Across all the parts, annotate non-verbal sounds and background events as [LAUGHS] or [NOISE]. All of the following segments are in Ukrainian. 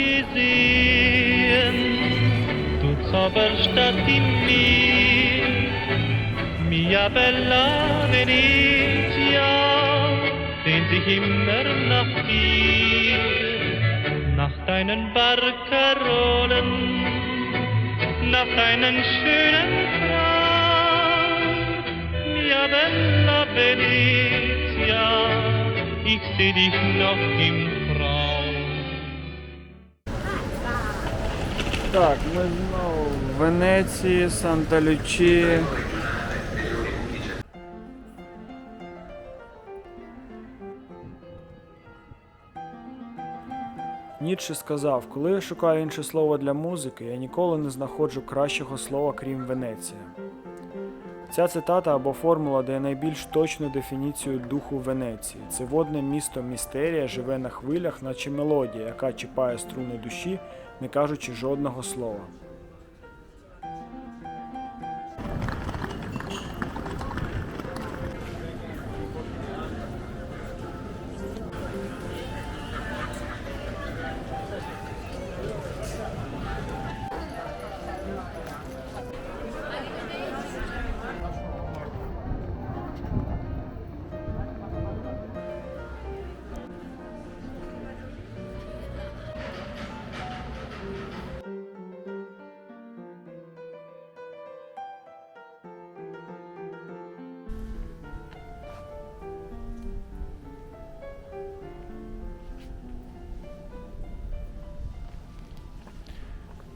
gesehen, du Zauberstadt in mir, mia bella Venezia, sehnt sich immer nach dir, nach deinen Barcarolen, nach deinen schönen Frauen, mia bella Venezia, ich seh dich noch im Так, ми знову в Венеції, Санта-Лючі. Ніцше сказав, коли я шукаю інше слово для музики, я ніколи не знаходжу кращого слова, крім Венеція. Ця цитата або формула дає найбільш точну дефініцію духу Венеції. Це водне місто містерія живе на хвилях, наче мелодія, яка чіпає струни душі, не кажучи жодного слова.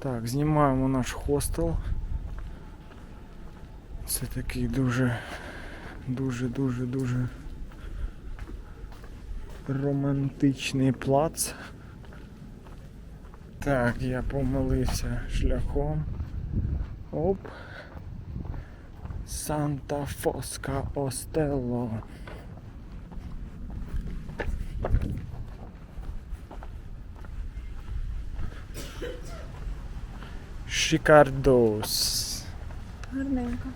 Так, знімаємо наш хостел. Це такий дуже, дуже, дуже, дуже романтичний плац. Так, я помилився шляхом. Оп. Санта Фоска Остелло. Шикардос. Гарненько.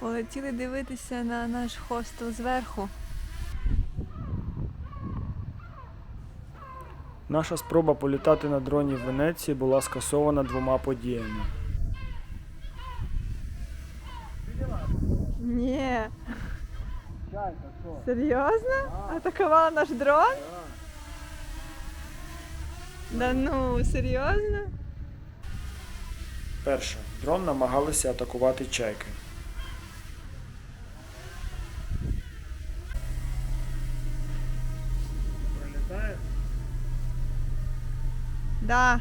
Полетіли дивитися на наш хостел зверху. Наша спроба політати на дроні в Венеції була скасована двома подіями. Ні. Серйозно? Атакував наш дрон? Да ну, серйозно? Перше, дрон намагалися атакувати чайки. Да.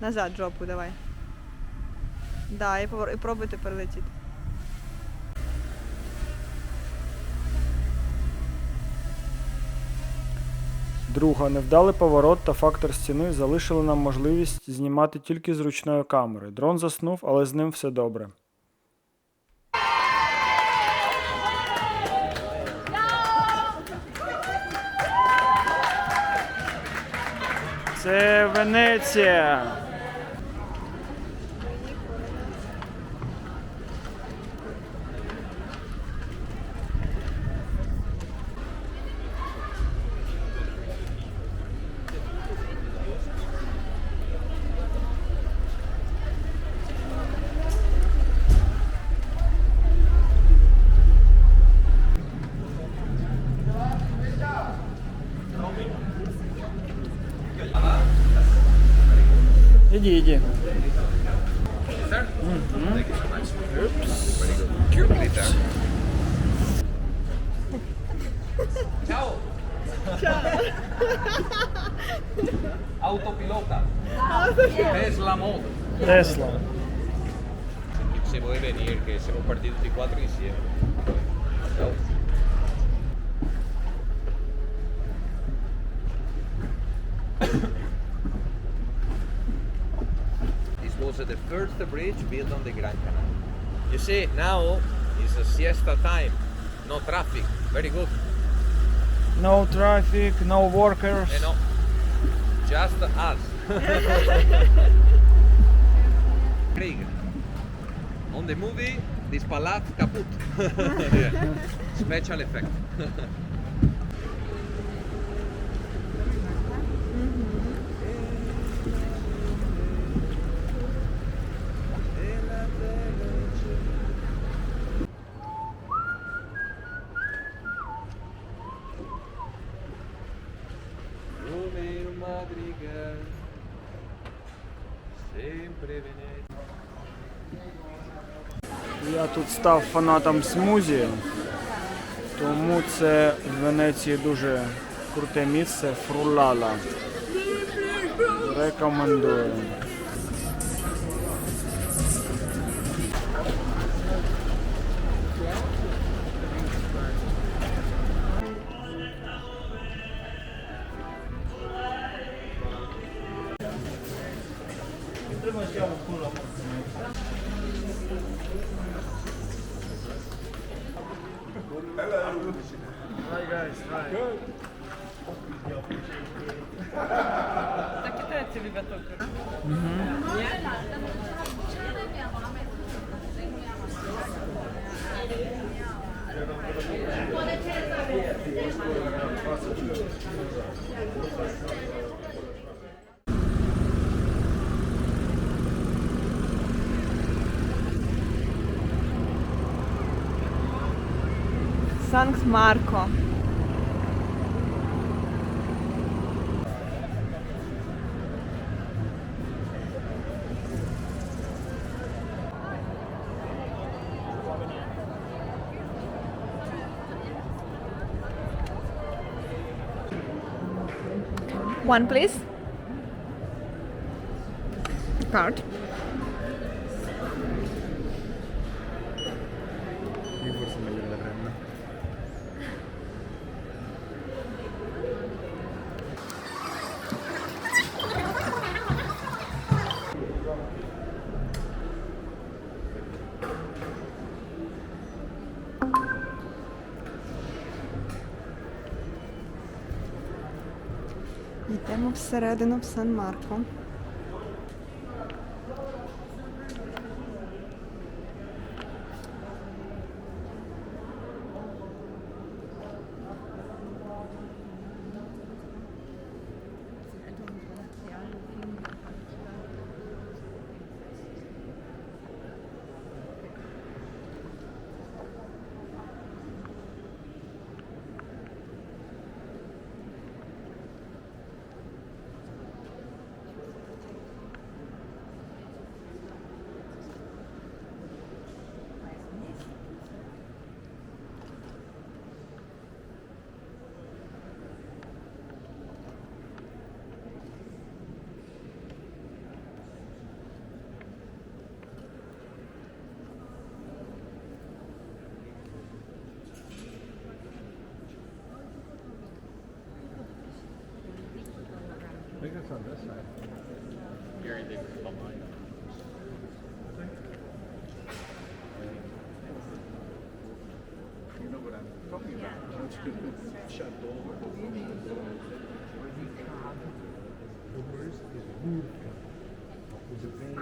Назад жопу давай. Да, і, повер... і пробуйте перелетіти. Друга, невдалий поворот та фактор стіни залишили нам можливість знімати тільки з ручної камери. Дрон заснув, але з ним все добре. Це Венеція. Didi. Tchau. Tchau. Autopilota. Tesla Moto. Tesla. Se puede venir, que se compartido é partido de diciembre. Tchau. First bridge built on the Grand Canal. You see, now is a siesta time, no traffic, very good. No traffic, no workers. Eh no, just us. [LAUGHS] Craig, on the movie, this palat kaput. [LAUGHS] Special effect. [LAUGHS] став фанатом смузі, тому це в Венеції дуже круте місце Фрулала. Рекомендую. Санкт Марко. One please. Card. Йдемо всередину в It's on this side. You behind. You know what I'm talking about. Shut over. The worst is It's a very.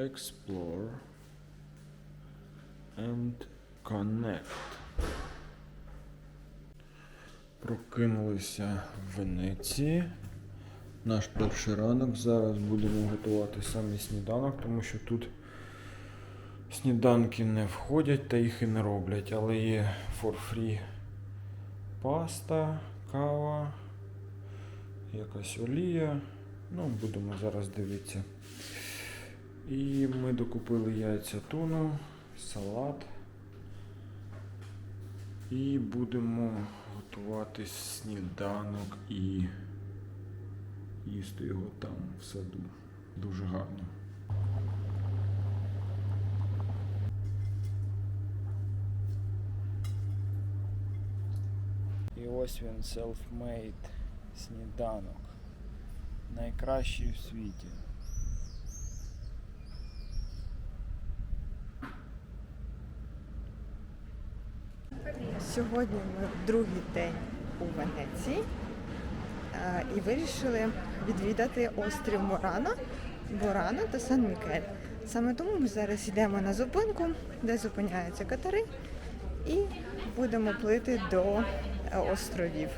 Explore. And connect. Прокинулися в Венеції. Наш перший ранок. Зараз будемо готувати самі сніданок, тому що тут сніданки не входять та їх і не роблять, але є for free паста, кава, якась олія. Ну, будемо зараз дивитися. І ми докупили яйця туну, салат. І будемо готувати сніданок і їсти його там в саду. Дуже гарно. І ось він self-made сніданок. Найкращий в світі. Сьогодні ми другий день у Венеції е, і вирішили відвідати острів Морано, Борано та Сан Мікель. Саме тому ми зараз йдемо на зупинку, де зупиняються катери, і будемо плити до е, островів.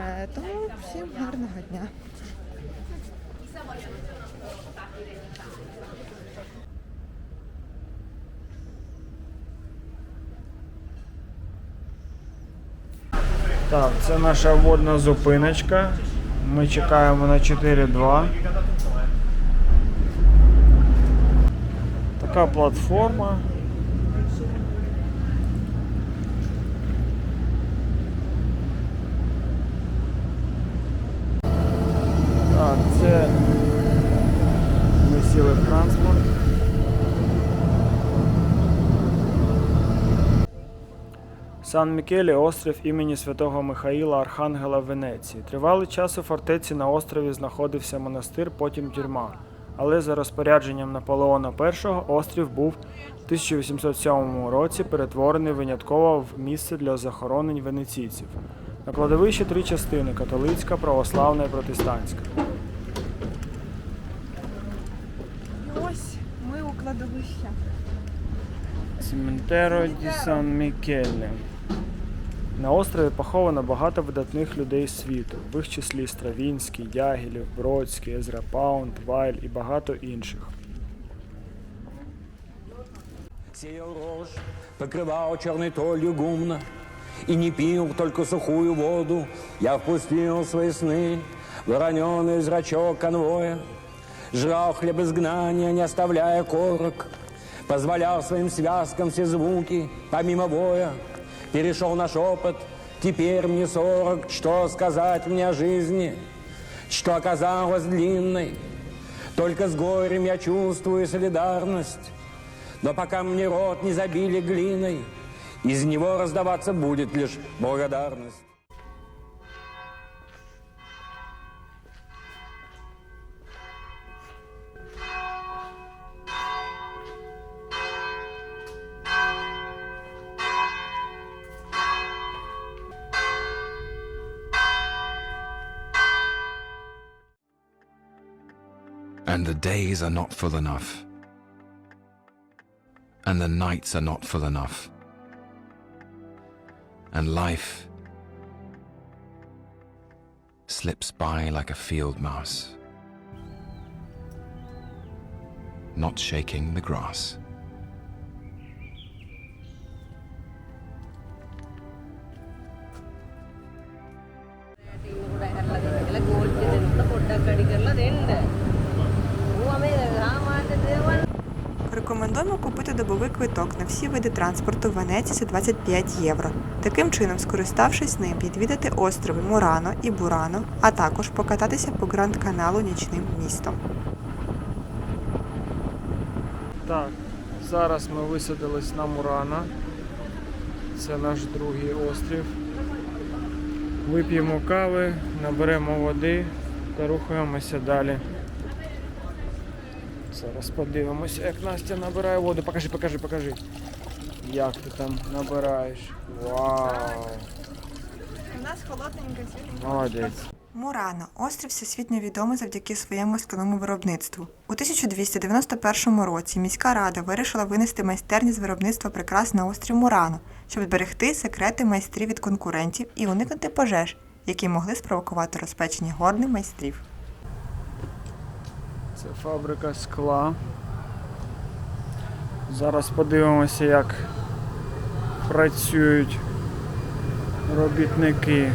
Е, Тому всім гарного дня. Так, це наша водна зупиночка. Ми чекаємо на 4-2. Така платформа. Так, це ми сіли в транспорт. Сан Мікелі острів імені святого Михаїла Архангела в Венеції. Тривалий час у фортеці на острові знаходився монастир, потім тюрма. Але за розпорядженням Наполеона І острів був в 1807 році перетворений винятково в місце для захоронень венеційців. На кладовищі три частини католицька, православна і протестантська. Ось ми у кладовища. Цементеро ді Сан Мікеле. На острові поховано багато видатних людей світу, в їх числі Стравінський, Дягілєв, Бродський, Езра Паунд, Вайль і багато інших. Сеял рожь, покрывал черной толью гумна, И не пил только сухую воду, Я впустил свои сны, Вороненый зрачок конвоя, Жрал хлеб изгнания, не оставляя корок, Позволял своим связкам все звуки, помимо боя, Перешел на шепот, теперь мне сорок, Что сказать мне о жизни, что оказалось длинной, Только с горем я чувствую солидарность, но пока мне рот не забили глиной, из него раздаваться будет лишь благодарность. And the days are not full enough. And the nights are not full enough. And life slips by like a field mouse, not shaking the grass. ಎಲ್ಲ ಗೋಲ್ತಿದೆ ಅಂತ ಪುಟ್ಟ ಕಡಿಗೆಲ್ಲ ತಿಂದೆ ಆಮೇಲೆ ಸಾಮಾನ್ಯ Рекомендуємо купити добовий квиток на всі види транспорту в Венеції за 25 євро. Таким чином, скориставшись ним, відвідати острови Мурано і Бурано, а також покататися по Гранд каналу нічним містом. Так, зараз ми висадились на Мурана. Це наш другий острів. Вип'ємо кави, наберемо води та рухаємося далі. Зараз подивимося, як Настя набирає воду. Покажи, покажи, покажи. Як ти там набираєш? Вау! У нас холодненька світленька. Молодець. Мурано острів всесвітньо відомий завдяки своєму скляному виробництву. У 1291 році міська рада вирішила винести майстерні з виробництва прикрас на острів Мурано, щоб зберегти секрети майстрів від конкурентів і уникнути пожеж, які могли спровокувати розпечені горни майстрів. Це фабрика скла. Зараз подивимося, як працюють робітники.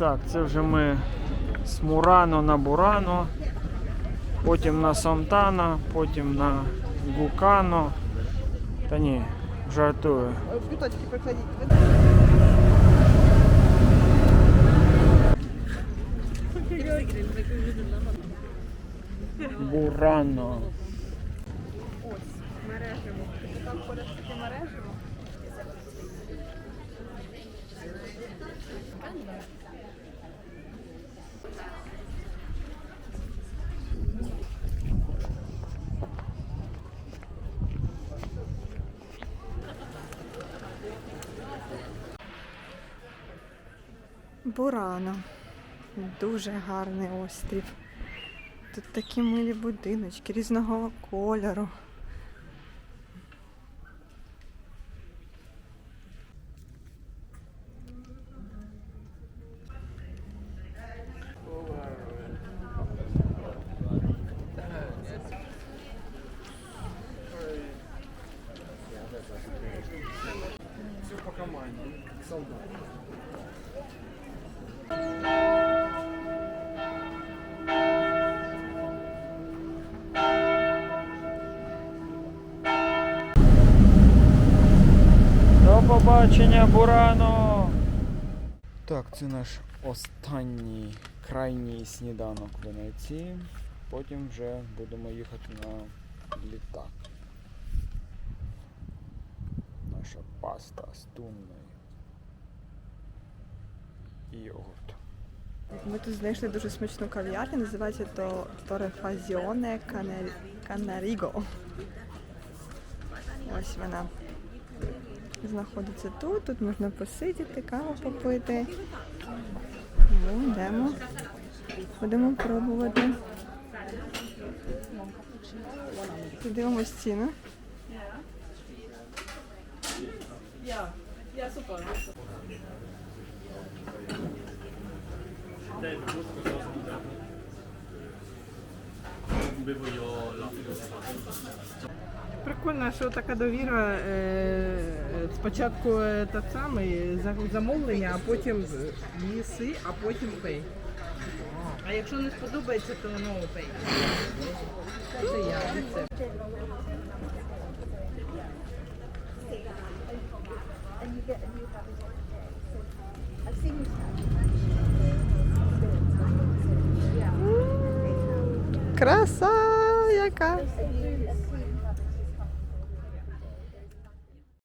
Так, це вже ми з Мурано на Бурано, потім на Сантана, потім на Гукано. Та ні, жартую. Бурано. Мережево. Там поряд таке мережево. Бурано. Дуже гарний острів. Тут такі милі будиночки різного кольору. До побачення, Бурано! Так, це наш останній крайній сніданок в Венеції. Потім вже будемо їхати на літак. Наша паста з тунною. І йогурт. Ми тут знайшли дуже смачну кав'ярню, називається то Торефазіоне Канаріго. Ось вона знаходиться тут. Тут можна посидіти, каву попити. Ну, йдемо. Будемо пробувати. Подивимось ціну. Прикольно, що така довіра. Е, спочатку е, те саме замовлення, а потім їси, а потім пей. А якщо не сподобається, то no пей. Це я рецепт. Краса яка!